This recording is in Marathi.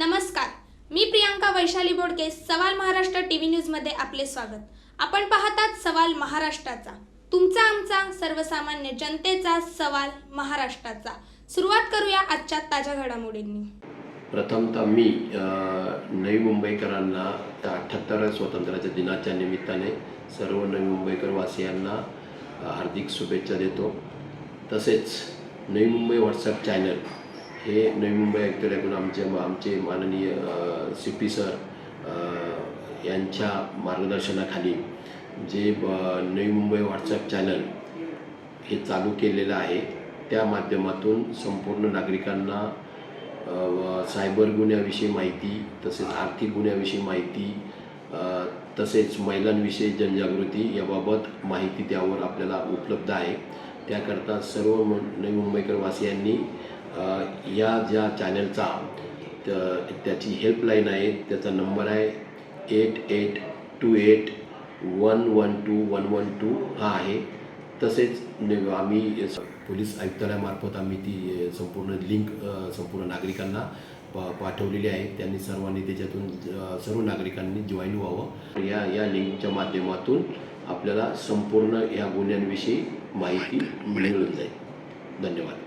नमस्कार. मी प्रियांका वैशाली बोडके सवाल महाराष्ट्र टीव्ही न्यूजमध्ये आपले स्वागत. आपण पाहतात सवाल महाराष्ट्राचा. तुमचा आमचा सर्वसामान्य जनतेचा सवाल महाराष्ट्राचा. सुरुवात करूया आजच्या ताज्या घडामोडींनी. प्रथमतः मी नवी मुंबईकरांना अठ्ठ्याहत्तर स्वातंत्र्याच्या दिनाच्या निमित्ताने सर्व नवी मुंबईकर वासियांना हार्दिक शुभेच्छा देतो. तसेच नवी मुंबई व्हॉट्सअप चॅनल हे नवी मुंबई आयुक्तालयाकडून आमचे आमचे माननीय सी पी सर यांच्या मार्गदर्शनाखाली जे ब नवी मुंबई व्हॉट्सॲप चॅनल हे चालू केलेलं आहे त्या माध्यमातून संपूर्ण नागरिकांना सायबर गुन्ह्याविषयी माहिती तसेच आर्थिक गुन्ह्याविषयी माहिती तसेच महिलांविषयी जनजागृती याबाबत माहिती त्यावर आपल्याला उपलब्ध आहे. त्याकरता सर्व नवी मुंबईकर वासियांनी या ज्या चॅनलचा त्याची हेल्पलाईन आहे त्याचा नंबर आहे eight eight two eight one one two one one two हा आहे. तसेच आम्ही पोलीस आयुक्तालयामार्फत आम्ही ती संपूर्ण लिंक संपूर्ण नागरिकांना पा पाठवलेली आहे. त्यांनी सर्वांनी त्याच्यातून सर्व नागरिकांनी जॉईन व्हावं. या या लिंकच्या माध्यमातून आपल्याला संपूर्ण या गुन्ह्यांविषयी माहिती मिळून जाईल. धन्यवाद.